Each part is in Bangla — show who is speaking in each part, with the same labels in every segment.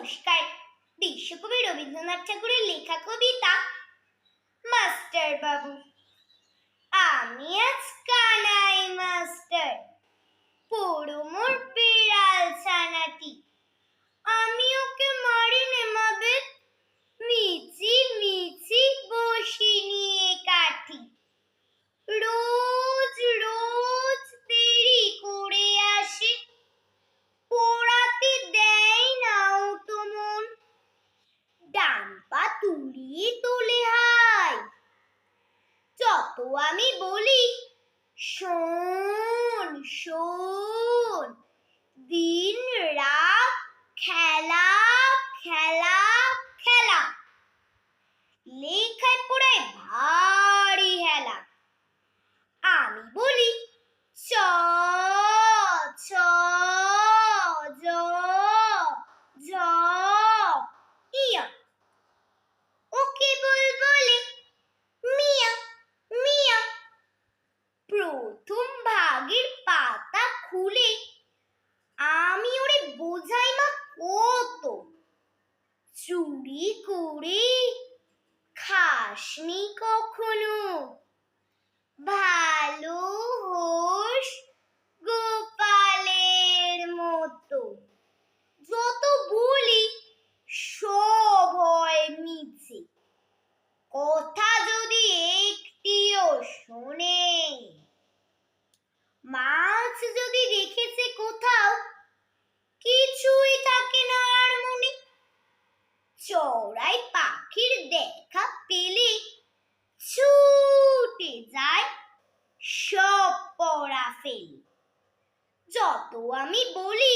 Speaker 1: নমস্কার। বিশ্বকবি রবীন্দ্রনাথ ঠাকুরের লেখা কবিতা মাস্টার বাবু আমি আজ তুলিয়ে তোলে হাই। যত আমি বলি শোন শোন। দিন রাত খেলা খেলা লেখায় পড়ায় ভারী হেলা আমি বলি চ ছ জ ঝ ইয়া ও কেবল বলে মিয়া মিয়া প্রথম ভাগের পাতা খুলে আমি ওরে বোঝাই মা কত? চুরি করে খাসনি কখনো? ভালো হোস গোপালের মতো। যত বলি সব হয় মিছে। কথা যদি একটিও শোনে মাছ যদি দেখেছে কোথাও কিছুই থাকে না আর মনে চড়াই পাখির দেখা পেলে ছুটে যায় সব পড়া ফেলে যত আমি বলি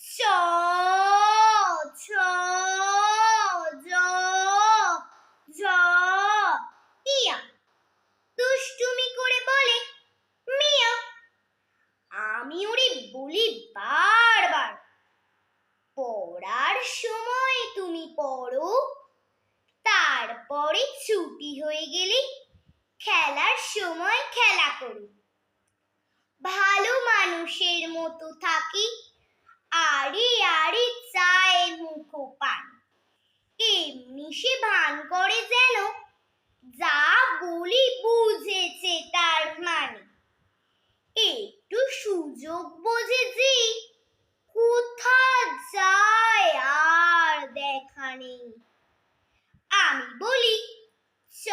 Speaker 1: চ ছ জ ঝ ইয়া দুষ্টুমি করে বলে মিয়া আমি ওরে বলি বারবার পড়ার সময় তুমি পড়ো তারপরে ছুটি হয়ে গেলে খেলার সময় খেলা করো। ভালো মানুষের মতো থাকি আরে আরে চায় মুখ পান এমনি সে ভান করে যেন, যা বলি বুঝেছে তার মানে। একটু সুযোগ বোঝে যে, কোথা যায় আর দেখা নেই। আমি বলি চ